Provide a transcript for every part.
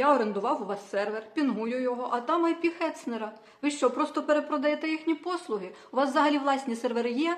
Я орендував у вас сервер, пінгую його, а там IP Хецнера. Ви що, просто перепродаєте їхні послуги? У вас взагалі власні сервери є?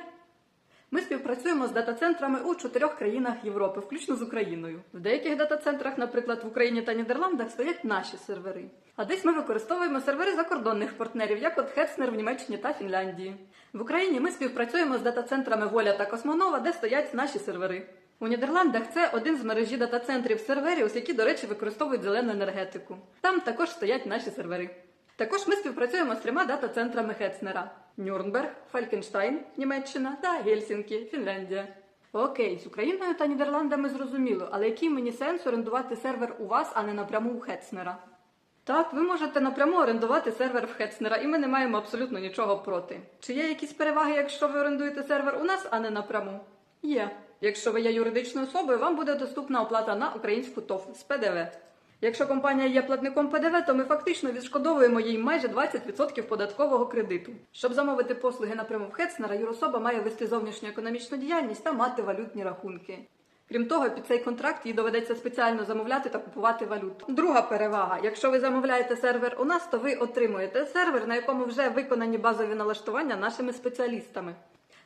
Ми співпрацюємо з дата-центрами у чотирьох країнах Європи, включно з Україною. В деяких дата-центрах, наприклад, в Україні та Нідерландах, стоять наші сервери. А десь ми використовуємо сервери закордонних партнерів, як от Хецнер в Німеччині та Фінляндії. В Україні ми співпрацюємо з дата-центрами Воля та Космонова, де стоять наші сервери. У Нідерландах це один з мережі дата-центрів серверів, які, до речі, використовують зелену енергетику. Там також стоять наші сервери. Також ми співпрацюємо з трьома дата-центрами Хецнера: Нюрнберг, Фалькенштайн, Німеччина та Гельсінкі, Фінляндія. Окей, з Україною та Нідерландами зрозуміло, але який мені сенс орендувати сервер у вас, а не напряму у Хецнера? Так, ви можете напряму орендувати сервер в Хецнера, і ми не маємо абсолютно нічого проти. Чи є якісь переваги, якщо ви орендуєте сервер у нас, а не напряму? Є. Якщо ви є юридичною особою, вам буде доступна оплата на українську ТОВ з ПДВ. Якщо компанія є платником ПДВ, то ми фактично відшкодовуємо їй майже 20% податкового кредиту. Щоб замовити послуги напряму в Хецнера, юрособа має вести зовнішню економічну діяльність та мати валютні рахунки. Крім того, під цей контракт їй доведеться спеціально замовляти та купувати валюту. Друга перевага: якщо ви замовляєте сервер у нас, то ви отримуєте сервер, на якому вже виконані базові налаштування нашими спеціалістами.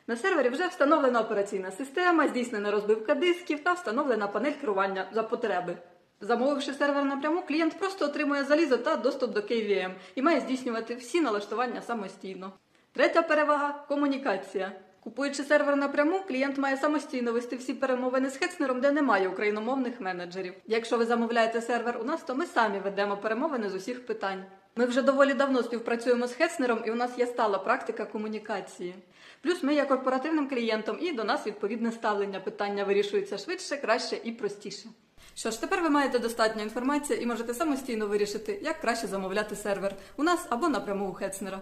На сервері вже встановлена операційна система, здійснена розбивка дисків та встановлена панель керування за потреби. Замовивши сервер напряму, клієнт просто отримує залізо та доступ до KVM і має здійснювати всі налаштування самостійно. Третя перевага комунікація. Купуючи сервер напряму, клієнт має самостійно вести всі перемовини з Хецнером, де немає україномовних менеджерів. Якщо ви замовляєте сервер у нас, то ми самі ведемо перемовини з усіх питань. Ми вже доволі давно співпрацюємо з Хецнером, і у нас є стала практика комунікації. Плюс ми є корпоративним клієнтом, і до нас відповідне ставлення. Питання вирішується швидше, краще і простіше. Що ж, тепер ви маєте достатньо інформації і можете самостійно вирішити, як краще замовляти сервер у нас або напряму у Хецнера.